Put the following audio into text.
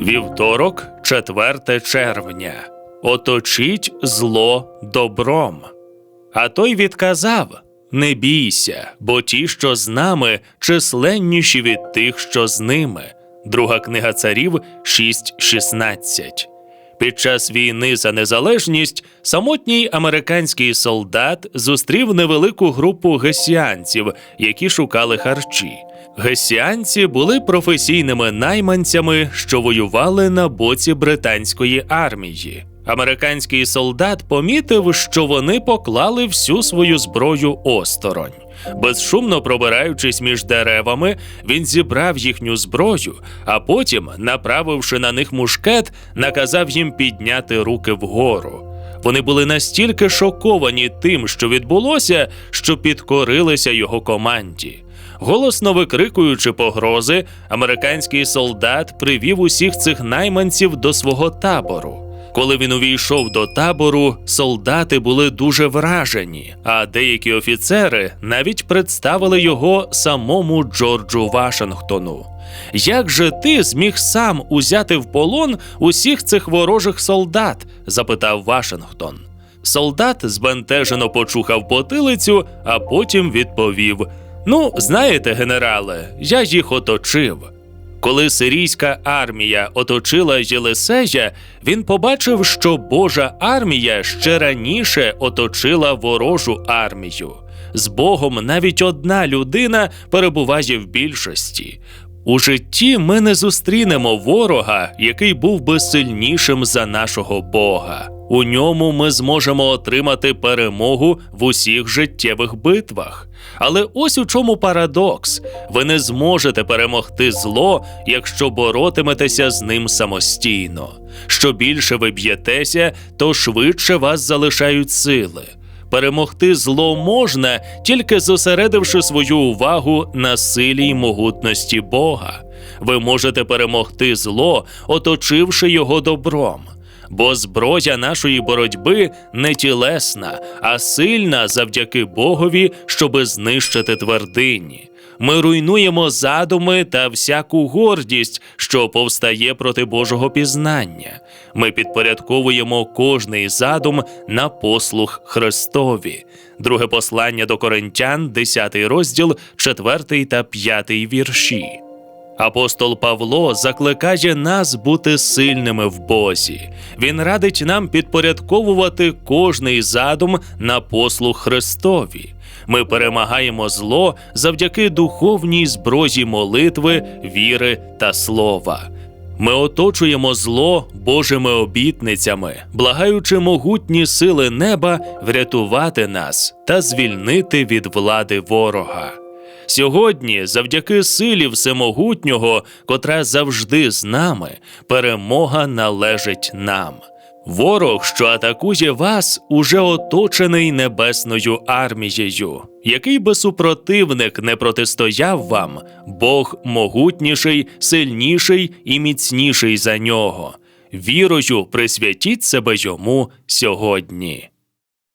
Вівторок, 4 червня. Оточіть зло добром. А той відказав: Не бійся, бо ті, що з нами, численніші від тих, що з ними. Друга книга царів 6.16. Під час війни за незалежність самотній американський солдат зустрів невелику групу гесіанців, які шукали харчі. Гесіанці були професійними найманцями, що воювали на боці британської армії. Американський солдат помітив, що вони поклали всю свою зброю осторонь. Безшумно пробираючись між деревами, він зібрав їхню зброю, а потім, направивши на них мушкет, наказав їм підняти руки вгору. Вони були настільки шоковані тим, що відбулося, що підкорилися його команді. Голосно викрикуючи погрози, американський солдат привів усіх цих найманців до свого табору. Коли він увійшов до табору, солдати були дуже вражені, а деякі офіцери навіть представили його самому Джорджу Вашингтону. Як же ти зміг сам узяти в полон усіх цих ворожих солдат? запитав Вашингтон. Солдат збентежено почухав потилицю, а потім відповів: Ну, знаєте, генерале, я їх оточив. Коли сирійська армія оточила Єлисея, він побачив, що Божа армія ще раніше оточила ворожу армію. З Богом навіть одна людина перебуває в більшості. У житті ми не зустрінемо ворога, який був би сильнішим за нашого Бога. У ньому ми зможемо отримати перемогу в усіх життєвих битвах. Але ось у чому парадокс: ви не зможете перемогти зло, якщо боротиметеся з ним самостійно. Що більше ви б'єтеся, то швидше вас залишають сили. Перемогти зло можна, тільки зосередивши свою увагу на силі й могутності Бога. Ви можете перемогти зло, оточивши його добром. Бо зброя нашої боротьби не тілесна, а сильна завдяки Богові, щоби знищити твердині. Ми руйнуємо задуми та всяку гордість, що повстає проти Божого пізнання. Ми підпорядковуємо кожний задум на послух Христові. Друге послання до Коринтян, 10 розділ, 4 та 5 вірші. Апостол Павло закликає нас бути сильними в Бозі. Він радить нам підпорядковувати кожний задум на послуг Христові. Ми перемагаємо зло завдяки духовній зброзі молитви, віри та слова. Ми оточуємо зло Божими обітницями, благаючи могутні сили неба врятувати нас та звільнити від влади ворога. Сьогодні, завдяки силі всемогутнього, котра завжди з нами, перемога належить нам. Ворог, що атакує вас, уже оточений небесною армією. Який би супротивник не протистояв вам, Бог могутніший, сильніший і міцніший за нього. Вірою присвятіть себе йому сьогодні.